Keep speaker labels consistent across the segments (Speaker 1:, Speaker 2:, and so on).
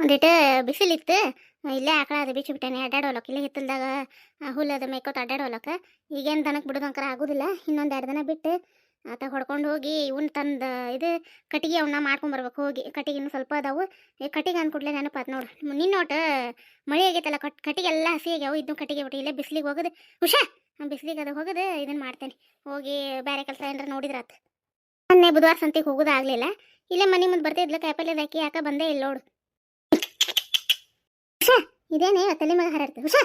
Speaker 1: ಒಂದಿಟ್ಟು ಬಿಸಿಲಿತ್ತು. ಇಲ್ಲೇ ಆಕಳ ಅದು ಬಿಚ್ಚಿ ಬಿಟ್ಟೇನೆ, ಅಡ್ಡಾಡೋಲಕ್. ಇಲ್ಲೇ ಹಿತ್ತಲ್ದಾಗ ಹುಲ್ಲು ಅದು ಮೇಕೋತ ಅಡ್ಡಾಡೋ ಹೊಲಕ್ಕೆ ಈಗೇನು ದನಕ್ಕೆ ಬಿಡೋದಂಕರ ಆಗೋದಿಲ್ಲ. ಇನ್ನೊಂದು ಎರಡು ದಿನ ಬಿಟ್ಟು, ಆತ ಹೊಡ್ಕೊಂಡು ಹೋಗಿ, ಇವನ್ ತಂದು, ಇದು ಕಟ್ಟಿಗೆ ಅವನ್ನ ಮಾಡ್ಕೊಂಬರ್ಬೇಕು ಹೋಗಿ, ಕಟ್ಟಿಗೆ ಇನ್ನೂ ಸ್ವಲ್ಪ ಅದಾವು. ಈ ಕಟ್ಟಿಗೆ ಅಂದ್ಕೂಡ್ಲೆ ನೆನಪಾತು ನೋಡು. ನಿನ್ನೋಟ ಮಳೆ ಆಗೈತಲ್ಲ, ಕಟ್ ಕಟ್ಟಿಗೆ ಎಲ್ಲ ಹಸಿ ಆಗ್ಯಾವು ಇದನ್ನು ಕಟ್ಟಿಗೆ ಬಿಟ್ಟು ಇಲ್ಲೇ ಬಿಸಿಲಿಗೆ ಹೋಗೋದು. ಹುಷಾ ಬಿಸಿಲಿಗೆ ಅದು ಹೋಗೋದು ಇದನ್ನು ಮಾಡ್ತೇನೆ. ಹೋಗಿ ಬೇರೆ ಕೆಲಸ ಏನಾರ ನೋಡಿದ್ರಾತು. ಮೊನ್ನೆ ಬುಧವಾರ ಸಂತಿಗೆ ಹೋಗೋದಾಗಲಿಲ್ಲ ಇಲ್ಲೇ ಮನೆ ಮುಂದೆ ಬರ್ತಿದ್ಲ ಕಾಯಿಪಲ್ಲೆ ಹಾಕಿ ಯಾಕೆ ಬಂದೇ ಇಲ್ಲ ನೋಡು. ಹುಷಾ. ಇದೇನೇ ತಲೆ ಮ್ಯಾಗ ಹರಡ್ತೆ ಹುಷಾ.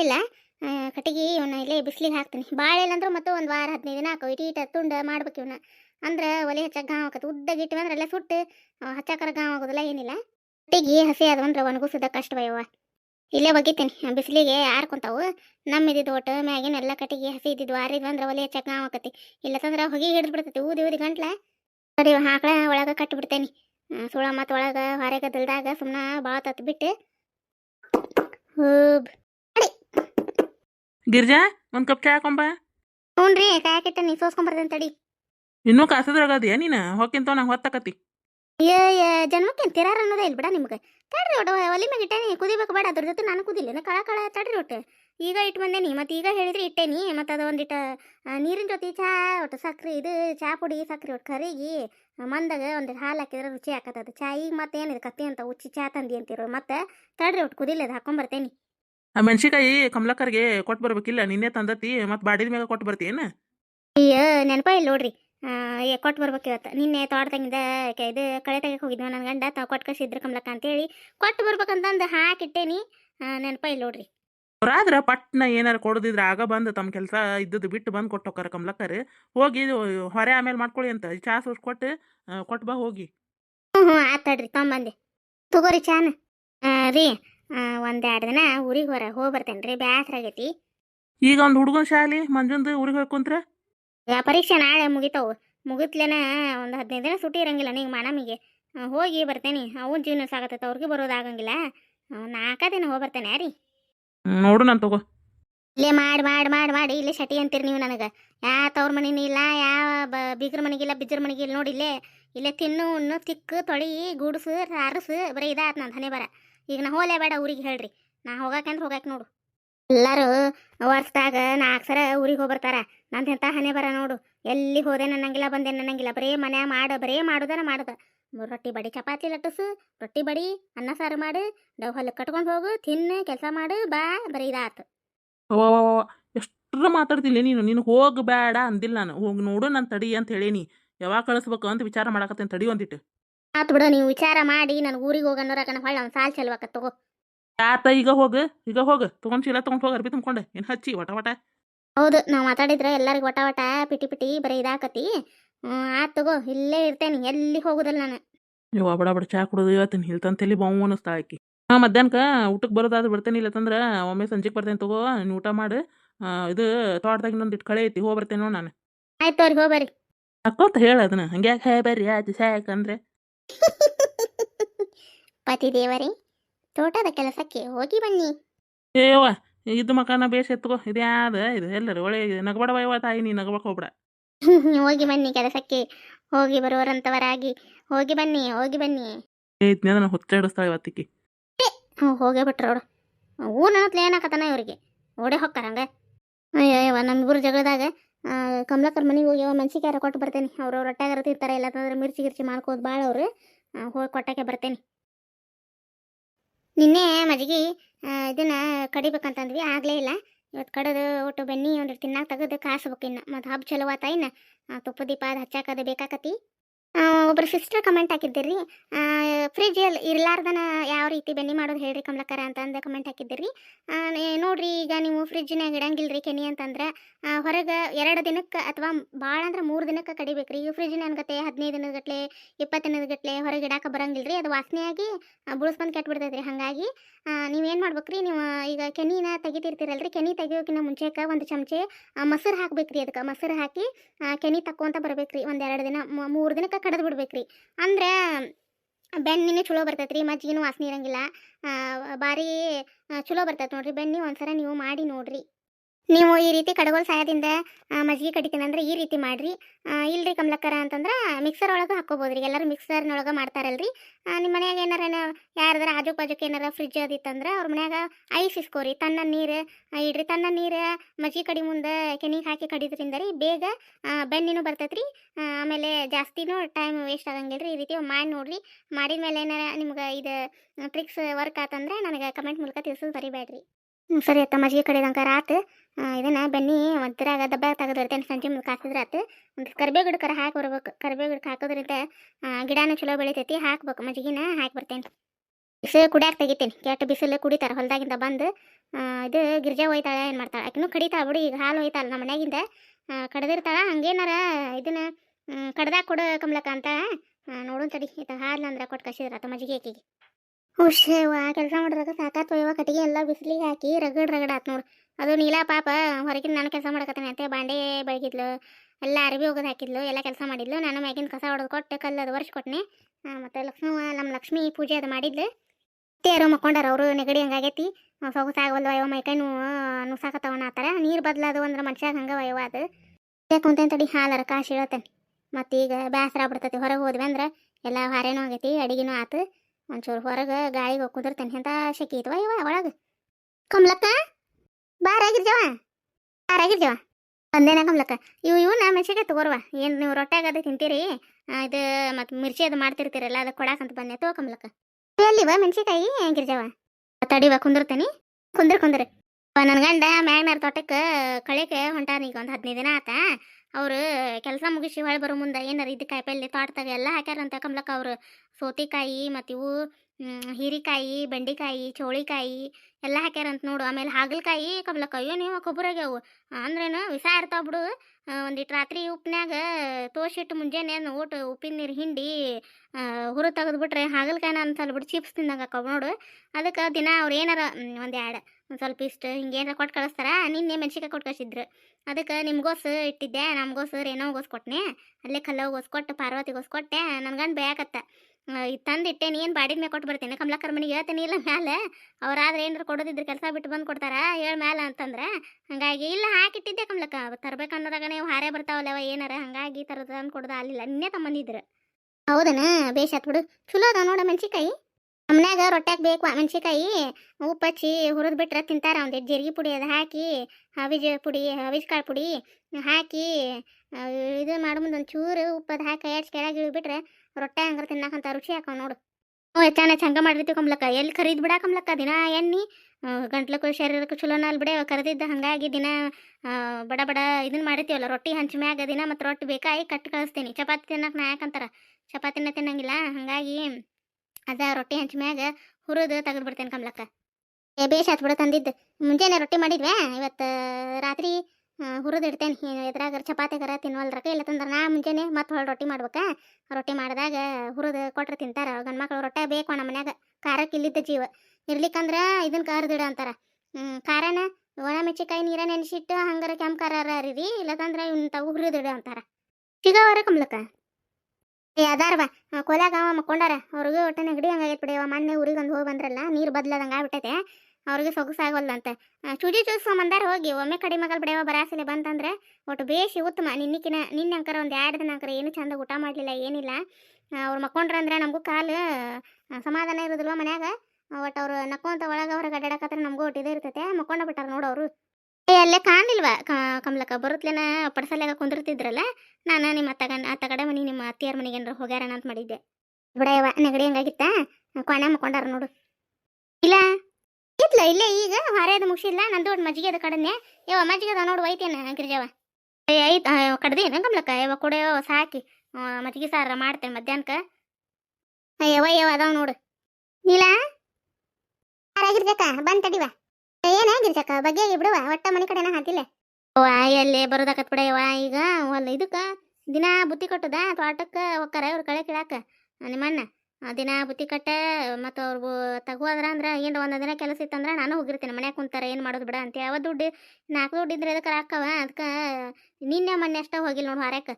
Speaker 1: ಇಲ್ಲ. ಆ, ಕಟ್ಟಿಗೆ ಇವನ್ನ ಇಲ್ಲೇ ಬಿಸಿಲಿಗೆ ಹಾಕ್ತೀನಿ. ಇಲ್ಲ ಅಂದ್ರೆ ಮತ್ತೆ ಒಂದು ವಾರ ಹದಿನೈದು ದಿನ ಹಾಕೋ. ಇಟೀ ಇಟ ತುಂಡ ಮಾಡ್ಬೇಕು ಇವನ್ನ. ಅಂದ್ರೆ ಒಲೆ ಹಚ್ಚಕ್ಕೆ ಗಾಂವ್ ಆಕತ್ತೆ ಉದ್ದಾಗಿ ಇಟ್ಟಿವಿ ಅಂದ್ರೆ ಎಲ್ಲ ಸುಟ್ಟು ಹಚ್ಚಾಕರ ಗಾಂವ್ ಆಗೋದಿಲ್ಲ ಏನಿಲ್ಲ. ಕಟ್ಟಿಗೆ ಹಸಿ ಅಂದ್ರೆ ಒಣಗಿಸೋದ ಕಷ್ಟವಯ್ಯವ ಇಲ್ಲೇ ಒಗಿತೀನಿ. ಬಿಸಿಲಿಗೆ ಆರ್ಕೊಂತಾವು. ನಮ್ಮ ಇದ್ದಿದ್ದು ಒಟ್ಟು ಮ್ಯಾಗಿನ ಎಲ್ಲ ಕಟ್ಟಿಗೆ ಹಸಿ ಇದ್ದಿದ್ದು ಆರಿದ್ವು ಅಂದ್ರೆ ಒಲೆ ಹಚ್ಚಕ್ಕೆ ಗಾಂವ್ ಆಕತಿ ಇಲ್ಲತ್ತಂದ್ರೆ ಹೊಗೆ ಹಿಡಿದು ಬಿಡ್ತೈತಿ. ಊದಿ ಊದಿ ಗಂಟ್ಲ. ಸರಿ ಹಾಕಳ ಒಳಗೆ ಕಟ್ಟಿಬಿಡ್ತೇನೆ ಸುಳ ಮತ್ತು ಒಳಗೆ ಹೊರಗೆ ದಿಲ್ದಾಗ ಸುಮ್ಮನೆ ಭಾಳ ತತ್ತು ಬಿಟ್ಟು ಹೂಬ್
Speaker 2: ಗಿರ್ಜಾ ಒಂದು ಕಪ್ ಚಾ ಹಾಕೊಂಬ
Speaker 1: ಹ್ಞೂ ರೀ ಕಾಯಕಿಟ್ಟ ನೀ ಸೋಸ್ಕೊಂಬರ್ತೇನೆ ತಡಿ.
Speaker 2: ಇನ್ನೂ ಕಾಸದ್ರಾಗದಿಯ ನೀನು? ಹೊಕ್ಕಿಂತ ನಂಗೆ ಹೊತ್ತಕತಿ.
Speaker 1: ಏ ಏ, ಜನ್ಮಕ್ಕೆ ತಿರಾರ ಅನ್ನೋದೇ ಇಲ್ಲ ಬಿಡ ನಿಮ್ಗೆ. ತಡ್ರಿ ಒಟ್ಟು ಒಲಿ ಮ್ಯಾಗ ಇಟ್ಟೇನಿ ಕುದಿಬೇಕು ಬೇಡ ಅದ್ರ ಜೊತೆ ನಾನು ಕುದಿಲ್ಲ ಕಳ ಕಳ ತಡ್ರಿ ಒಟ್ಟು. ಈಗ ಇಟ್ಟು ಬಂದೇನಿ ಮತ್ತೆ ಈಗ ಹೇಳಿದ್ರೆ ಇಟ್ಟೇನಿ ಮತ್ತು ಅದು ಒಂದಿಟ ನೀರಿನ ಜೊತೆ ಚಾ ಒಟ್ಟು ಸಕ್ರೆ ಇದು ಚಾ ಪುಡಿ ಸಕ್ರೆ ಒಟ್ಟು ಕರಿಗಿ ಮಂದಾಗ ಒಂದಿಟ್ಟು ಹಾಲು ಹಾಕಿದ್ರೆ ರುಚಿ ಹಾಕತ್ತದ ಚಾ ಈಗ ಮತ್ತೆ ಏನಿದೆ ಕತ್ತಿ ಅಂತ ಉಚ್ಚಿ ಚಾ ತಂದಿ ಅಂತಿರೋ ಮತ್ತೆ ತಡ್ರಿ ಒಟ್ಟು ಕುದಿಲ್ಲ ಅದು ಹಾಕೊಂಬರ್ತೇನಿ
Speaker 2: ಆ ಮೆಣಸಿಕಾಯಿ ಕಮಲಕ್ಕರ್ಗೆ ಕೊಟ್ಟು ಬರ್ಬೇಕಿಲ್ಲ ನಿನ್ನೆ ತಂದತಿ ಮತ್ತು ಬಾಡಿದ ಮೇಲೆ ಕೊಟ್ಟು ಬರ್ತೀನಿ
Speaker 1: ಅಯ್ಯ ನೆನಪ ಇಲ್ಲ ನೋಡ್ರಿ. ಕೊಟ್ಟು ಬರ್ಬೇಕು ಇವತ್ತು. ನಿನ್ನೆ ತೋಟದಾಗಿಂದ ಇದು ಕಳೆ ತೆಗಿಯಕ್ಕೆ ಹೋಗಿದ್ವಿ ನನ್ನ ಗಂಡ ತಾವು ಕೊಟ್ಟು ಕಳಿಸಿದ್ರು ಕಮಲಕ್ಕ ಅಂತೇಳಿ ಕೊಟ್ಟು ಬರ್ಬೇಕಂತಂದು ಹಾಕಿಟ್ಟೇನಿ ನೆನಪ ಇಲ್ಲ ನೋಡ್ರಿ.
Speaker 2: ಅವ್ರಾದ್ರೆ ಪಟ್ನ ಏನಾರು ಕೊಡದಿದ್ರೆ ಆಗ ಬಂದು ತಮ್ಮ ಕೆಲಸ ಇದ್ದದ್ದು ಬಿಟ್ಟು ಬಂದು ಕೊಟ್ಟು ಹೋಗಾರ ಕಮಲಕ್ಕರ್. ಹೋಗಿ ಹೊರೆ ಆಮೇಲೆ ಮಾಡ್ಕೊಳ್ಳಿ ಅಂತ ಚಾ ಸೋಸ್ ಕೊಟ್ಟು ಕೊಟ್ಟು ಬಾ ಹೋಗಿ.
Speaker 1: ಹ್ಞೂ ಹ್ಞೂ ಆತ್ ತಡ್ರಿ ತೊಂಬಂದೆ ತಗೋರಿ ಚಾನ. ರೀ ಒಂದೆರಡು ದಿನ ಊರಿಗೆ ಹೊರ ಹೋಗಿ ಬರ್ತೇನೆ ರೀ ಬ್ಯಾಸ್ರ ಆಗೈತಿ.
Speaker 2: ಈಗ ಒಂದು ಹುಡುಗನ ಶಾಲಿ ಮಂಜುಂದು ಊರಿಗೆ ಹೋಗಿ ಕುಂತ್ರ?
Speaker 1: ಪರೀಕ್ಷೆ ನಾಳೆ ಮುಗಿತಾವು. ಮುಗಿತ್ಲೇನ ಒಂದು ಹದಿನೈದು ದಿನ ಸುಟ್ಟಿ ಇರಂಗಿಲ್ಲ ನೀವು ಮಾನಮಿಗೆ. ಹೋಗಿ ಬರ್ತೇನೆ. ಅವನ ಜೀವನ ಸಾಗತ್ತೈತೆ ಅವ್ರಿಗೆ ಬರೋದಾಗಂಗಿಲ್ಲ ನಾಲ್ಕ ದಿನ ಹೋಗಿ ಬರ್ತೇನೆ ರೀ.
Speaker 2: ನೋಡು ನಾನು ತಗೋ.
Speaker 1: ಇಲ್ಲೇ ಮಾಡಿ ಮಾಡಿ ಮಾಡಿ ಮಾಡಿ. ಇಲ್ಲೇ ಶಟಿ ಅಂತೀರಿ ನೀವು ನನಗೆ. ಯಾವ ತವ್ರ ಮನೆನೂ ಇಲ್ಲ ಯಾವ ಬ, ಬೀಗ್ರ ಮನೆಗಿಲ್ಲ ಬಿಜ್ಜರ ಮನೆಗಿಲ್ಲ ನೋಡಿ ಇಲ್ಲೇ. ಇಲ್ಲೇ ತಿನ್ನು, ಉಣ್ಣು, ತಿಕ್ಕು, ತೊಳಿ, ಗುಡಿಸು ಅರಸು ಬರೀ ಇದಾತ್ ನಾನು ಹನೆ ಬರ. ಈಗ ನಾ ಹೋಲೇ ಬೇಡ ಊರಿಗೆ ಹೇಳ್ರಿ. ನಾ ಹೋಗಾಕಂದ್ರೆ ಹೋಗಾಕ ನೋಡು. ಎಲ್ಲರೂ ವರ್ಷದಾಗ ನಾಲ್ಕು ಸರ ಊರಿಗೆ ಹೋಗ್ಬರ್ತಾರ. ನಂದು ಎಂಥ ಹನೆ ಬರ ನೋಡು. ಎಲ್ಲಿ ಹೋದೆ ನನ್ನಂಗಿಲ್ಲ, ಬಂದೆ ನನ್ನಂಗಿಲ್ಲ. ಬರೀ ಮನೆ ಮಾಡು, ಬರೀ ಮಾಡೋದನ್ನ ಮಾಡುದ. ರೊಟ್ಟಿ ಬಡಿ ಚಪಾತಿ ಲಟ್ಟಿಸು ರೊಟ್ಟಿ ಬಡಿ ಅನ್ನ ಸಾರು ಮಾಡು ಡವ್ ಹೊಲಕ್ಕೆ ಕಟ್ಕೊಂಡು ಹೋಗು ತಿನ್ನು ಕೆಲಸ ಮಾಡು ಬಾ ಬರೀ ಇದಾತು.
Speaker 2: ಓ ಎಷ್ಟರ ಮಾತಾಡ್ತಿಲ್ಲ ನೀನು? ನೀನು ಹೋಗ ಬೇಡ ಅಂದಿಲ್ಲ ನಾನು. ಹೋಗಿ ನೋಡು ನಾನು ತಡಿ ಅಂತ ಹೇಳೀನಿ ಯಾವಾಗ ಕಳಿಸ್ಬೇಕು ಅಂತ ವಿಚಾರ ಮಾಡಕತ್ತೇನೆ ತಡಿ ಒಂದಿಟ್ಟು.
Speaker 1: ಆತು ಬಿಡು ನೀವು ವಿಚಾರ ಮಾಡಿ ನಾನು ಊರಿಗೆ ಹೋಗನ್ನೋರಕನ ಹೊಳ್ಳ ಒಂದು ಸಾಲ್ ಚೆಲ್ವಾಕ ತಗೋ.
Speaker 2: ಆತ ಈಗ ಹೋಗು ಈಗ ಹೋಗು. ತೊಗೊಂಡ್ ಚೀಲ ತೊಗೊಂಡು ಹೋಗಿ ಅರ್ಬಿ ತುಂಬ್ಕೊಂಡು. ಏನು ಹಚ್ಚಿ ವಟ ವಟ.
Speaker 1: ಹೌದು ನಾವು ಮಾತಾಡಿದ್ರೆ ಎಲ್ಲರಿಗೂ ವಟ ವಟ ಪಿಟಿ ಪಿಟಿ ಬರೀ ಇದಾಕತಿ. ಹ್ಞೂ ಆತು ತಗೋ ಇಲ್ಲೇ ಇರ್ತೇನೆ ಎಲ್ಲಿ ಹೋಗುದಿಲ್ಲ ನಾನು.
Speaker 2: ಇವ ಬಡ ಬಡ ಚಾ ಕುಡಿದು ಇವತ್ತಿನ ಹಿಲ್ತಂತ ತಲೆ ಬಾವು ಅನ್ನಿಸ್ತಾ ಆಕಿ. ಹಾಂ ಮಧ್ಯಾಹ್ನಕ್ಕೆ ಊಟಕ್ಕೆ ಬರೋದಾದ್ರೆ ಬಿಡ್ತೇನೆ ಇಲ್ಲತ್ತಂದ್ರೆ ಒಮ್ಮೆ ಸಂಜೆಗೆ ಬರ್ತೇನೆ ತಗೋ ನೀನು ಊಟ ಮಾಡು. ಇದು ತೋಟದಾಗ ಇನ್ನೊಂದಿಟ್ಟು ಕಳೆ ಐತಿ ಹೋಗಿ ಬರ್ತೇನೋ ನಾನು.
Speaker 1: ಆಯ್ತು ಹೋಗಿ ಹೋಗ್ಬರ್ರಿ
Speaker 2: ಅಕ್ಕೋತ ಹೇಳ ಅದನ್ನ ಬರ್ರಿ ಆಯ್ತು ಸಾಕಂದ್ರೆ
Speaker 1: ಪತಿ ದೇವರೇ ತೋಟದ ಕೆಲಸಕ್ಕೆ ಹೋಗಿ ಬನ್ನಿ.
Speaker 2: ಏವ ಇದು ಮಕಾನ ಬೇಷ್ ಎತ್ಕೋ ಇದು ಯಾವ್ದು ಇದು ಎಲ್ಲರೂ ಒಳ್ಳೆ ನಗಬಡ ತಾಯಿ ನೀ ನಗಬಕ್ ಹೋಗ್ಬೇಡ.
Speaker 1: ಹೋಗಿ ಬನ್ನಿ ಕೆಲಸಕ್ಕೆ. ಹೋಗಿ ಬರುವರಂತವರಾಗಿ. ಹೋಗಿ ಬನ್ನಿ ಹೋಗಿ ಬನ್ನಿ.
Speaker 2: ನಾನು ಹುಚ್ಚಾಡಿಸ್ತಾಳೆ ಇವತ್ತಿಕ್ಕಿ.
Speaker 1: ಹ್ಞೂ ಹೋಗೇ ಬಿಟ್ರು ಅವ್ರು ಊರ್ ನನ್ನ ಏನಾಕತ್ತಾನ ಇವ್ರಿಗೆ? ಓಡೇ ಹೋಗ್ತಾರ ಹಂಗ? ಅಯ್ಯವ್ವ ನಮ್ಮಿಬ್ಬರು ಜಗಳದಾಗ ಕಮಲಾಕರ್ ಮನೆಗೆ ಹೋಗಿ ಯಾರ ಕೊಟ್ಟು ಬರ್ತೇನೆ. ಅವ್ರು ಅವ್ರ ಹೊಟ್ಯಾಗಾರ ತಿಂತಾರೆ ಇಲ್ಲ ಅಂತಂದ್ರೆ ಮಿರ್ಚಿ ಗಿರ್ಚಿ ಮಾಡ್ಕೋದು ಭಾಳ ಅವರು. ಹೋಗಿ ಕೊಟ್ಟಕ್ಕೆ ಬರ್ತೇನೆ. ನಿನ್ನೆ ಮಜ್ಗಿ ಆ, ಇದನ್ನ ಕಡಿಬೇಕಂತಂದ್ವಿ ಆಗಲೇ ಇಲ್ಲ. ಇವತ್ತು ಕಡದು ಒಟ್ಟು ಬೆನ್ನಿ ಒಂದು ತಿನ್ನಾಕ ತೆಗೆದು ಕಾಸ್ಬೇಕು ಇನ್ನು. ಮತ್ತು ಹಬ್ಬ ಚಲೋ ಆತ ಇನ್ನು. ತುಪ್ಪ ದೀಪ ಅದು ಹಚ್ಚಾಕದು ಬೇಕಾಕತಿ. ಆ, ಒಬ್ರು ಸಿಸ್ಟರ್ ಕಮೆಂಟ್ ಹಾಕಿದ್ದೀರಿ. ಫ್ರಿಜ್ ಇರ್ಲಾರ್ದನ ಯಾವ ರೀತಿ ಬೆನ್ನಿ ಮಾಡೋದು ಹೇಳ್ರಿ ಕಮಲಕರ ಅಂತ ಅಂದ ಕಮೆಂಟ್ ಹಾಕಿದ್ದೀರಿ. ನೋಡ್ರಿ ಈಗ ನೀವು ಫ್ರಿಜ್ನಾಗ ಇಡಂಗಿಲ್ರಿ ಕೆನಿ ಅಂತಂದ್ರೆ ಹೊರಗೆ ಎರಡು ದಿನಕ್ಕೆ ಅಥವಾ ಭಾಳ ಅಂದ್ರೆ ಮೂರು ದಿನಕ್ಕೆ ಕಡಿಬೇಕ್ರಿ. ಈ ಫ್ರಿಜ್ ಅನ್ಗತ್ತೆ ಹದಿನೈದು ದಿನದ ಗಟ್ಲೆ ಇಪ್ಪತ್ತು ದಿನದ ಗಟ್ಲೆ ಹೊರಗೆ ಇಡಾಕ ಬರಂಗಿಲ್ರಿ. ಅದು ವಾಸನೆಯಾಗಿ ಬುಳಿಸ್ಕೊಂಡು ಕೆಟ್ಬಿಡ್ತೈತ್ರಿ. ಹಾಗಾಗಿ ನೀವೇನು ಮಾಡ್ಬೇಕ್ರಿ ನೀವು ಈಗ ಕೆನಿನ ತೆಗಿತಿರ್ತೀರಲ್ರಿ. ಕೆನಿ ತೆಗಿಯೋಕಿನ್ನ ಮುಂಚೆಕ ಒಂದು ಚಮಚೆ ಮೊಸರು ಹಾಕ್ಬೇಕ್ರಿ ಅದಕ್ಕೆ. ಮೊಸರು ಹಾಕಿ ಕೆನಿ ತಕ್ಕೊಂತ ಬರ್ಬೇಕ್ರಿ ಒಂದು ಎರಡು ದಿನ ಮೂರು ದಿನಕ್ಕೆ ಕಡ್ದು ಬಿಡ್ಬೇಕ್ರಿ. ಅಂದ್ರೆ ಬೆನ್ನಿನೂ ಚಲೋ ಬರ್ತೈತ್ರಿ ಮಜ್ಜಿಗೆನೂ ವಾಸನೆ ಇರಂಗಿಲ್ಲ. ಭಾರಿ ಚಲೋ ಬರ್ತೈತೆ ನೋಡ್ರಿ ಬೆನ್ನಿ ಒಂದ್ಸಲ ನೀವು ಮಾಡಿ ನೋಡ್ರಿ. ನೀವು ಈ ರೀತಿ ಕಡಗೋಲ್ ಸಹಾಯದಿಂದ ಮಜ್ಜಿಗೆ ಕಡಿತೀನಿ ಅಂದ್ರೆ ಈ ರೀತಿ ಮಾಡ್ರಿ. ಇಲ್ರಿ ಕಮಲಕ್ಕರ ಅಂತಂದ್ರೆ ಮಿಕ್ಸರ್ ಒಳಗೆ ಹಾಕೋಬೋದ್ರಿ. ಎಲ್ಲರೂ ಮಿಕ್ಸರ್ನೊಳಗೆ ಮಾಡ್ತಾರಲ್ರಿ. ನಿಮ್ಮ ಮನ್ಯಾಗ ಏನಾರ ಯಾರ್ದಾರ ಆಜು ಬಾಜುಕ್ ಏನಾರ ಫ್ರಿಜ್ ಅದಿತ್ತಂದ್ರೆ ಅವ್ರ ಮನ್ಯಾಗ ಐಸ್ ಇಸ್ಕೋರಿ. ತನ್ನ ನೀರು ಇಡ್ರಿ. ತನ್ನ ನೀರು ಮಜ್ಜಿಗೆ ಕಡಿ ಮುಂದೆ ಕೆನಿಗೆ ಹಾಕಿ ಕಡಿದ್ರಿಂದ ರೀ ಬೇಗ ಬೆನ್ನಿನೂ ಬರ್ತೈತ್ರಿ. ಆ, ಆಮೇಲೆ ಜಾಸ್ತಿನೂ ಟೈಮ್ ವೇಸ್ಟ್ ಆಗಂಗಿಲ್ಲ ರೀ ಈ ರೀತಿ ಮಾಡಿ ನೋಡ್ರಿ. ಮಾಡಿದ ಮೇಲೆ ಏನಾರ ನಿಮ್ಗೆ ಇದು ಟ್ರಿಕ್ಸ್ ವರ್ಕ್ ಆತಂದ್ರೆ ನನಗೆ ಕಮೆಂಟ್ ಮೂಲಕ ತಿಳಿಸೋದು ಬರಿಬೇಡ್ರಿ ಸರಿ ಆಯ್ತು ಮಜ್ಜಿಗೆ ಕಡಿದಂಗೆ ರಾತ್ ಇದನ್ನು ಬನ್ನಿ ಒಂದ್ರಾಗ ದಬ್ಬ ತೆಗೆದು ಸಂಜೆ ಮುಂದೆ ಕಾಸಿದ್ರೆ ಆತು. ಒಂದು ಕರ್ಬೇ ಗಿಡಕ್ಕಾರ ಹಾಕಿ ಬರ್ಬೇಕು ಕರ್ಬೇ ಗಿಡಕ್ಕೆ ಹಾಕೋದ್ರಿಂದ ಗಿಡನೂ ಚಲೋ ಬೆಳಿತೈತಿ, ಹಾಕ್ಬೇಕು, ಮಜ್ಜಿಗೆನ ಹಾಕಿ ಬರ್ತೇನೆ. ಬಿಸಿಲು ಕುಡಿಯಾಕೆ ತೆಗಿತೀನಿ, ಕೆಟ್ಟ ಬಿಸಿಲು ಕುಡಿತಾರೆ, ಹೊಲದಾಗಿಂದ ಬಂದು. ಇದು ಗಿರ್ಜಾ ಹೋಯ್ತಾಳೆ, ಏನು ಮಾಡ್ತಾಳೆ, ಆಕಿನೂ ಕಡಿತಾಳೆ, ಬಿಡಿ, ಈಗ ಹಾಲು ಹೋಯ್ತಾಳೆ ನಮ್ಮ ಮನೆಯಾಗಿಂದ. ಕಡ್ದಿರ್ತಾಳೆ, ಹಂಗೇನಾರ ಇದನ್ನ ಕಡ್ದಾಗ ಕೊಡು ಕಮ್ಲಕ್ಕ ಅಂತ ನೋಡೋಣ ತಡಿ ಈತ ಹಾಲು ಅಂದ್ರೆ ಕೊಟ್ಟು ಕಸಿದ್ರಾತ ಮಜ್ಜಿಗೆ ಆಕಿಗೆ. ಹುಷೇವ ಕೆಲಸ ಮಾಡಿದಾಗ ಸಾಕಾತ್ ಒಯ್ಯವ ಕಟ್ಟಿಗೆ ಎಲ್ಲ ಬಿಸಿಲಿಗೆ ಹಾಕಿ ರಗಡ್ ರಗಡ್ ಆತ್ ನೋಡು. ಅದು ನೀಲಾ ಪಾಪ ಹೊರಗಿನ ನಾನು ಕೆಲಸ ಮಾಡಕತ್ತೇನೆ ಅಂತೆ, ಬಾಂಡೆ ಬೆಳಗಿದ್ಲು, ಎಲ್ಲ ಅರಬಿ ಹೋಗೋದು ಹಾಕಿದ್ಲು, ಎಲ್ಲ ಕೆಲಸ ಮಾಡಿದ್ಲು, ನಾನು ಮ್ಯಾಗಿನ ಕಸ ಹೊಡೆದು ಕೊಟ್ಟು ಕಲ್ಲು ಅದು ವರ್ಷ ಕೊಟ್ಟನೆ ಮತ್ತು ಲಕ್ಷ್ಮವ್ವ ನಮ್ಮ ಲಕ್ಷ್ಮಿ ಪೂಜೆ ಅದು ಮಾಡಿದ್ಲು. ಯಾರೋ ಮಕ್ಕೊಂಡಾರ, ಅವರು ನೆಗಡಿ ಹಂಗಾಗೈತಿ ಸೊಗಸಾಗವಲ್ವ ಅಯ್ಯೋ ಮೈಕೈ ನೋವು ನುಸಾಕತ್ತವನ ಆತರ ನೀರು ಬದಲಾದು ಅಂದ್ರೆ ಮನುಷ್ಯಾಗ ಹಂಗೆ ಅಯ್ಯವ ಅದು. ಕುಂತೇನೆ ತಡಿ ಹಾಲರ ಕಾಶಿ ಹೇಳ್ತೇನೆ ಮತ್ತು ಈಗ ಬೇಸರ ಆಗ್ಬಿಡ್ತೈತಿ, ಹೊರಗೆ ಹೋದ್ವಿ ಅಂದ್ರೆ, ಎಲ್ಲ ಹಾರೇನೂ ಆಗೈತಿ, ಅಡಿಗೆನೂ ಆತು. ಒಂಚೂರು ಹೊರಗೆ ಗಾಳಿಗೆ ಕುಂದಿರ್ತೇನೆ. ಎಂತ ಶೆಕಿ ಐತವ ಇವ ಒಳಗೆ? ಕಮ್ಲಕ್ಕ? ಬಾರಾಗಿರ್ಜವ ಬಾರಾಗಿರ್ಜವ ಬಂದೇನ ಕಮ್ಲಕ್ಕ. ಇವು ಇವು ನಾ ಮೆಣಸಿನ್ಕಾಯಿ ತಗೋರ್ವ. ಏನು ನೀವು ರೊಟ್ಟಾಗ ಅದು ತಿಂತೀರಿ? ಇದು ಮತ್ತು ಮಿರ್ಚಿ ಅದು ಮಾಡ್ತಿರ್ತೀರಲ್ಲ ಅದು ಕೊಡಾಕಂತ ಬಂದೆ. ತೋ ಕಮ್ಲಕ್ಕ. ಎಲ್ಲಿವ ಮೆಣಸಿನ್ಕಾಯಿ ಗಿರ್ಜವ ತಡಿವ ಕುಂದಿರ್ತೇನೆ. ಕುಂದ್ರ ಕುಂದ್ರ. ನನ್ನ ಗಂಡ ಮ್ಯಾಗ್ನಾರ ತೋಟಕ್ಕೆ ಕಳೆಕೆ ಹೊಂಟಾರ ಈಗ ಒಂದು ಹದಿನೈದು ದಿನ ಆತ. ಅವರು ಕೆಲಸ ಮುಗಿಸಿ ಹೊಳೆ ಬರೋ ಮುಂದೆ ಏನಾರ ಇದು ಕಾಯಿಪಲ್ಲೆ ತೋಟದಾಗ ಎಲ್ಲ ಹಾಕ್ಯಾರಂತ ಕಮ್ಲಕ್ಕ ಅವರು. ಸೌತೆಕಾಯಿ ಮತ್ತು ಇವು ಹೀರಿಕಾಯಿ, ಬೆಂಡೆಕಾಯಿ, ಚೌಳಿಕಾಯಿ ಎಲ್ಲ ಹಾಕ್ಯಾರಂತ ನೋಡು. ಆಮೇಲೆ ಹಾಗಲಕಾಯಿ ಕಮಲಕಾಯಿ ನೀವು ಕೊಬ್ಬರಾಗ್ಯಾವು ಅಂದ್ರೇನು ವಿಷ ಇರ್ತಾವ ಬಿಡು ಒಂದಿಟ್ಟು ರಾತ್ರಿ ಉಪ್ಪಿನ್ಯಾಗ ತೋಸಿಟ್ಟು ಮುಂಜಾನೆ ಊಟ, ಉಪ್ಪಿನ ನೀರು ಹಿಂಡಿ ಹುರು ತೆಗೆದು ಬಿಟ್ರೆ ಹಾಗಲಕಾಯಿನ ಅನ್ಸಲ್ ಬಿಡು ಚಿಪ್ಸ್ ತಿಂದಂಗೆ ಆಕವ್ ನೋಡು. ಅದಕ್ಕೆ ದಿನ ಅವ್ರು ಏನಾರ ಒಂದು ಎರಡು, ಒಂದು ಸ್ವಲ್ಪ ಇಷ್ಟು ಹಿಂಗೆ ಏನಾರ ಕೊಟ್ಟು ಕಳಿಸ್ತಾರ. ನಿನ್ನೆ ಮೆಣಸಿನ್ಕಾಯಿ ಕೊಟ್ಟು ಕಳಿಸಿದ್ರು. ಅದಕ್ಕೆ ನಿಮ್ಗೋಸ್ ಇಟ್ಟಿದ್ದೆ, ನಮ್ಗೋಸ್ ರೇನೋಗೋಸ್ ಕೊಟ್ಟನೆ ಅಲ್ಲೇ ಕಲ್ಲೋಗೋಸ್ ಕೊಟ್ಟು ಪಾರ್ವತಿಗೋಸ್ ಕೊಟ್ಟೆ. ನನ್ನ ಗಂಡ ಬೇಯಾಕತ್ತ. ಇದು ತಂದು ಇಟ್ಟೇನಿ ಏನು ಬಾಡಿದ ಮೇಲೆ ಕೊಟ್ಟು ಬರ್ತೀನಿ. ಕಮಲಕ್ಕರ ಮನೆಗೆ ಹೇಳ್ತೀನಿ, ಇಲ್ಲ ಮ್ಯಾಲೆ. ಅವ್ರಾದ್ರೆ ಏನಾರು ಕೊಡೋದಿದ್ರೆ ಕೆಲಸ ಬಿಟ್ಟು ಬಂದು ಕೊಡ್ತಾರ, ಹೇಳಿ ಮ್ಯಾಲೆ ಅಂತಂದ್ರೆ. ಹಂಗಾಗಿ ಇಲ್ಲ, ಹಾಕಿಟ್ಟಿದ್ದೆ ಕಮಲಕ್ಕ ತರ್ಬೇಕು ಅನ್ನೋದಾಗ ನೀವು ಹಾರೇ ಬರ್ತಾವಲ್ಲವ ಏನಾರ. ಹಂಗಾಗಿ ತರದ ಅಂತ ಕೊಡ್ದ ಅಲ್ಲಿಲ್ಲ ನಿನ್ನೆ ತಮ್ಮಂದಿದ್ರು. ಹೌದನ? ಬೇಷ್ ಆತ್ ಬಿಡು. ಚಲೋ ಅದ ನೋಡ ಮೆಣಸಿಕಾಯಿ ಮನ್ಯಾಗ ರೊಟ್ಯಾಗ ಬೇಕು ಮೆಣಸಿಕಾಯಿ ಉಪ್ಪು ಹಚ್ಚಿ ಹುರಿದು ಬಿಟ್ರೆ ತಿಂತಾರೆ ಒಂದು ಜೀರಿಗೆ ಪುಡಿ ಅದು ಹಾಕಿ, ಹವಿಜ ಪುಡಿ, ಹವಿಜ್ ಕಾಳು ಪುಡಿ ಹಾಕಿ ಇದು ಮಾಡೋ ಮುಂದೆ ಒಂದು ಚೂರು ಉಪ್ಪು ಅದು ಹಾಕಿ ಎಡ್ಸ್ ಕೆಳಗೆ ಇಳಿಬಿಟ್ರೆ ರೊಟ್ಟೆ ಹಂಗಾರೆ ತಿನ್ನಕಂತ ರುಚಿ ಹಾಕವ್ ನೋಡು. ಹ್ಞೂ, ಹೆಚ್ಚಾನ ಚಂಗ ಮಾಡಿರ್ತೀವಿ ಕಮ್ಲಕ್ಕ. ಎಲ್ಲಿ ಖರೀದ್ ಬಿಡ ಕಮ್ಲಕ್ಕ? ದಿನ ಎಣ್ಣಿ ಗಂಟ್ಲಕ್ಕೂ ಶರೀರಕ್ಕೂ ಚಲೋನ ಅಲ್ಲಿ ಬಿಡೆ ಕರೆದಿದ್ದ ಹಂಗಾಗಿ ದಿನ ಬಡ ಬಡ ಇದನ್ನ ಮಾಡಿರ್ತೀವಲ್ಲ, ರೊಟ್ಟಿ ಹಂಚ ಮ್ಯಾಗ ದಿನ ಮತ್ತು ರೊಟ್ಟಿ ಬೇಕಾಗಿ ಕಟ್ಟು ಕಳಿಸ್ತೀನಿ. ಚಪಾತಿ ತಿನ್ನಕ್ಕೆ ನಾ ಯಾಕಂತಾರ ಚಪಾತಿನ ತಿನ್ನಂಗಿಲ್ಲ, ಹಾಗಾಗಿ ಅದ ರೊಟ್ಟಿ ಹಂಚ ಮ್ಯಾಗ ಹುರಿದು ತೆಗೆದು ಬಿಡ್ತೇನೆ ಏ, ಬೇಷ್ ಹತ್ಬಿಡ ತಂದಿದ್ದು. ಮುಂಜಾನೆ ರೊಟ್ಟಿ ಮಾಡಿದ್ವೆ ಇವತ್ತು, ರಾತ್ರಿ ಹುರಿದು ಇಡ್ತೇನೆ ಎದ್ರಾಗ ಚಪಾತಿಗಾರ ತಿನ್ವಲ್ರಕ ಇಲ್ಲ ತಂದ್ರೆ ನಾ ಮುಂಜಾನೆ ಮತ್ತೆ ಹೊಳ್ ರೊಟ್ಟಿ ಮಾಡ್ಬೇಕಾ. ರೊಟ್ಟಿ ಮಾಡಿದಾಗ ಹುರಿದು ಕೊಟ್ರೆ ತಿಂತಾರ. ಗಂಡು ಮಕ್ಳು ರೊಟ್ಟೆ ಬೇಕು ನಮ್ಮ ಮನ್ಯಾಗ. ಖಾರಕ್ಕೆ ಇಲ್ಲಿದ್ದ ಜೀವ. ಇರ್ಲಿಕ್ಕಂದ್ರೆ ಇದನ್ನ ಕರ್ದಿಡ ಅಂತಾರ. ಖಾರನ ಒಣ ಮೆಣಸಿಕಾಯಿ ನೀರ ನೆನೆಸಿಟ್ಟು ಹಂಗಾರ ಕೆಂಪು ಖಾರ ಇಲ್ಲ ಇಲ್ಲತಂದ್ರೆ ಇವ್ನ ತಾವು ಹುರಿದಿಡ ಅಂತಾರ. ಸಿಗವರ ಕಮ್ಲಕ್ಕ? ಏ, ಅದಾರವ. ಕೊಲಾಗ ಅವ ಮಕ್ಕೊಂಡಾರ. ಅವ್ರಿಗೆ ಒಟ್ಟೆ ನೆಗಡಿ ಹಂಗಾಗೈತೆ ಬಿಡಿ. ಅವ ಮೊನ್ನೆ ಊರಿಗೆ ಒಂದು ಹೋಗಿ ಬಂದ್ರಲ್ಲ, ನೀರು ಬದಲಾದಂಗೆ ಆಗ್ಬಿಟ್ಟೈತೆ. ಅವ್ರಿಗೆ ಚುಡಿ ಚೂಜಿ ಮಂದಾರ ಹೋಗಿ, ಒಮ್ಮೆ ಕಡಿಮೆ ಮಗಲ್ ಬಿಡವ ಬರಾಸಲೆ ಬಂತಂದ್ರೆ ಒಟ್ಟು ಬೇಸಿ ಉತ್ತಮ. ನಿನ್ನಿಕಿನ ನಿನ್ನ ಅಂಕರ ಒಂದು ಎರಡು ದಿನ ಅಂಕರ ಏನು ಚಂದ ಊಟ ಮಾಡಲಿಲ್ಲ, ಏನಿಲ್ಲ. ಅವ್ರು ಮಕ್ಕೊಂಡ್ರ ಅಂದ್ರೆ ನಮಗೂ ಕಾಲು ಸಮಾಧಾನ ಇರೋದಿಲ್ವ ಮನ್ಯಾಗ? ಒಟ್ಟು ಅವ್ರು ನಕ್ಕೊಂತ ಒಳಗೆ ಹೊರಗೆ ಅಡ್ಡಾಡಕತ್ರ ನಮಗೂ ಒಟ್ಟು ಇದೇ ಇರ್ತೈತೆ. ಮಕ್ಕೊಂಡ ಬಿಟ್ಟಾರ ನೋಡು ಅವರು. ಏ, ಅಲ್ಲೇ ಕಾಣಿಲ್ವ ಕಮಲಕ್ಕ ಬರುತ್ತಲೇನ ಪಡ್ಸಲ್ಯಾಗ ಕುಂದಿರ್ತಿದ್ರಲ್ಲ? ನಾನು ನಿಮ್ಮ ಅತ್ತಗ ಅತ್ತ ಕಡೆ ಮನೆ ನಿಮ್ಮ ಅತ್ತಿಯರ ಮನೆಗೆ ಏನಾರ ಹೋಗ್ಯಾರಣ ಅಂತ ಮಾಡಿದ್ದೆ. ಬಿಡಯವ ನೆಗಡಿ ಹಂಗಾಗಿತ್ತ? ಕೊನೆ ಮಕ್ಕೊಂಡಾರ ನೋಡು. ಇಲ್ಲ. ಇತ್ಲ ಇಲ್ಲೇ ಈಗ? ಹೊರೆಯದು ಮುಗಿಸಿಲ್ಲ ನಂದು ಒಂದು ಮಜ್ಜಿಗೆ ಅದ ಕಡನೆ ಯಾವ ಮಜ್ಜಿಗೆ ಅದ ನೋಡು ಒಯ್ತೇನೆ ಗಿರಿಜವ ಏ, ಐತ್ ಕಡ್ದೇನ ಕಮ್ಲಕ್ಕ ಯವ ಕೊಡೆಯೋ ಸಾಕಿ. ಮಜ್ಜಿಗೆ ಸಾರ ಮಾಡ್ತೇನೆ ಮಧ್ಯಾಹ್ನಕ್ಕೆ. ಅಯ್ಯವ ಯವ ಅದಾವ ನೋಡು. ನೀಲ? ಗಿರ್ಜಕ್ಕ ಬಂದ್ ತಡಿವ ಏನ ಗಿರ್ಜಕ್ಕ ಬಗ್ಗೆ ಬಿಡುವ ಒಟ್ಟ ಮನೆ ಕಡೆನ ಹಾಕಿಲ್ಲ. ಅವ್ವ ಎಲ್ಲಿ ಬರೋದಾಕತ್ ಬಿಡಯವ ಈಗ ಹೊಲ ಇದಕ್ಕ ದಿನ ಬುತ್ತಿ ಕೊಟ್ಟದ? ತೋಟಕ್ಕೆ ಹೋಗ್ತಾರ ಇವ್ರ ಕಳೆ ಕೀಳಾಕ? ನಿಮ್ಮಣ್ಣ ದಿನ ಬುತ್ತಿ ಕಟ್ಟ ಮತ್ತು ಅವ್ರು ತಗೋದ್ರ ಅಂದ್ರೆ ಏನು ಒಂದು ದಿನ ಕೆಲಸ ಇತ್ತಂದ್ರೆ ನಾನು ಹೋಗಿರ್ತೀನಿ ಮನ್ಯಾಗ ಕುಂತಾರೆ ಏನು ಮಾಡೋದು ಬಿಡ ಅಂತ ಯಾವ ದುಡ್ಡು ನಾಲ್ಕು ದುಡ್ಡು ಇದ್ರೆ ಅದಕ್ಕೆ ಹಾಕವ ಅದಕ್ಕೆ ನಿನ್ನೆ ಮೊನ್ನೆ ಅಷ್ಟೇ ಹೋಗಿಲ್ಲ ನೋಡಿ ಹೊರಕ್ಕೆ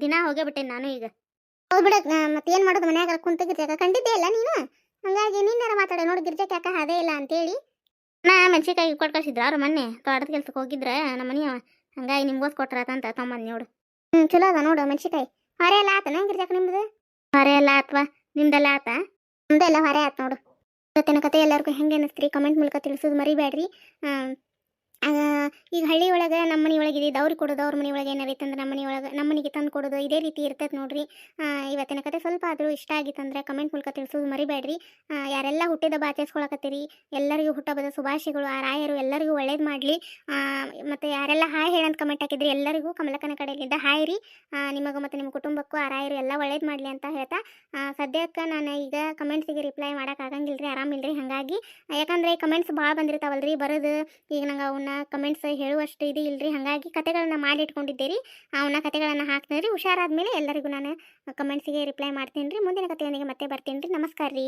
Speaker 1: ದಿನ ಹೋಗೇ ಬಿಟ್ಟೇನಿ ನಾನು ಈಗ. ಹೌದು ಬಿಡ ಮತ್ತೆ ಏನು ಮಾಡೋದು ಮನ್ಯಾಗ ಕುಂತ ಗಿರ್ಜಾಕ. ಕಂಡಿದ್ದೇ ಇಲ್ಲ ನೀನು? ಹಂಗಾಗಿ ನಿನ್ನೆರ ಮಾತಾಡ ನೋಡಿ ಗಿರ್ಜಾಕ ಯಾಕೆ ಅದೇ ಇಲ್ಲ ಅಂತೇಳಿ. ನಾ ಮೆಣಸಿಕಾಯಿ ಕೊಟ್ಟು ಕಳ್ಸಿದ್ರ ಅವ್ರು ಮೊನ್ನೆ? ತೋಟದ ಕೆಲ್ಸಕ್ಕೆ ಹೋಗಿದ್ರೆ ನಮ್ಮ ಮನೆಯವ ಹಂಗಾಗಿ ನಿಮ್ಗೋಸ್ ಕೊಟ್ರಾತಂತ ತೊಂಬಂದು ನೋಡು. ಹ್ಞೂ ಚಲೋ ಅದ ನೋಡು ಮೆಣಸಿಕಾಯಿ ಹೊರೆ ಎಲ್ಲ ಆತನ ಗಿರ್ಜಾಕ ನಿಮ್ದು? ಹೊರೆ ಎಲ್ಲ ಆತ್ವಾ. ನಿಮ್ದೆಲ್ಲ ಆತ? ನಮ್ದೆಲ್ಲ ಹೊರೆ ಆತ ನೋಡು. ಇವತ್ತಿನ ಕತೆ ಎಲ್ಲರಿಗೂ ಹೆಂಗೆ ಅನ್ನಿಸ್ತ್ರಿ ಕಮೆಂಟ್ ಮೂಲಕ ತಿಳಿಸೋದು ಮರಿಬೇಡ್ರಿ ಈಗ ಹಳ್ಳಿ ಒಳಗೆ ನಮ್ಮ ಮನೆ ಒಳಗೆ ಇದೆ ಅವ್ರಿಗೆ ಕೊಡೋದು, ಅವ್ರ ಮನೆ ಒಳಗೆ ಏನಾರ ಇತ್ತಂದ್ರೆ ನಮ್ಮ ಮನೆ ಒಳಗೆ ನಮ್ಮ ಮನೆಗೆ ತಂದು ಕೊಡೋದು ಇದೇ ರೀತಿ ಇರ್ತೈತೆ ನೋಡ್ರಿ. ಇವತ್ತಿನ ಕತೆ ಸ್ವಲ್ಪ ಆದರೂ ಇಷ್ಟ ಆಗಿತ್ತಂದ್ರೆ ಕಮೆಂಟ್ ಮೂಲಕ ತಿಳಿಸೋದು ಮರಿಬೇಡ್ರಿ ಯಾರೆಲ್ಲ ಹುಟ್ಟಿದ ಆಚರಿಸ್ಕೊಳಕತ್ತೀರಿ, ಎಲ್ಲರಿಗೂ ಹುಟ್ಟಬದ ಶುಭಾಶಯಗಳು, ಆ ರಾಯರು ಎಲ್ಲರಿಗೂ ಒಳ್ಳೇದು ಮಾಡಲಿ. ಮತ್ತು ಯಾರೆಲ್ಲ ಹಾಯ್ ಹೇಳಂತ ಕಮೆಂಟ್ ಹಾಕಿದ್ರಿ, ಎಲ್ಲರಿಗೂ ಕಮಲಕ್ಕನ ಕಡೆಯಿಂದ ಹಾಯ್ ರೀ. ನಿಮಗೆ ಮತ್ತು ನಿಮ್ಮ ಕುಟುಂಬಕ್ಕೂ ಆ ರಾಯರು ಎಲ್ಲ ಒಳ್ಳೇದು ಮಾಡಲಿ ಅಂತ ಹೇಳ್ತಾ. ಸದ್ಯಕ್ಕೆ ನಾನು ಈಗ ಕಮೆಂಟ್ಸಿಗೆ ರಿಪ್ಲೈ ಮಾಡೋಕ್ಕಾಗಂಗಿಲ್ಲ ರೀ ಆರಾಮಿಲ್ಲ ರೀ ಹಾಗಾಗಿ. ಯಾಕಂದರೆ ಕಮೆಂಟ್ಸ್ ಭಾಳ ಬಂದಿರ್ತಾವಲ್ರಿ, ಬರೋದು. ಈಗ ನಂಗೆ ಅವನ್ನ ಕಮೆಂಟ್ಸ್ ಹೇಳುವಷ್ಟು ಇದು ಇಲ್ರಿ. ಹಾಗಾಗಿ ಕತೆಗಳನ್ನ ಮಾಡಿಟ್ಕೊಂಡಿದ್ದೀರಿ. ಅವನ್ನ ಕತೆಗಳನ್ನು ಹಾಕ್ತೀನಿ ಹುಷಾರಾದ ಮೇಲೆ ಎಲ್ಲರಿಗೂ ನಾನು ಕಮೆಂಟ್ಸಿಗೆ ರಿಪ್ಲೈ ಮಾಡ್ತೀನಿ ರೀ. ಮುಂದಿನ ಕತೆಯೊಂದಿಗೆ ಮತ್ತೆ ಬರ್ತೀನಿ ರೀ. ನಮಸ್ಕಾರ ರೀ.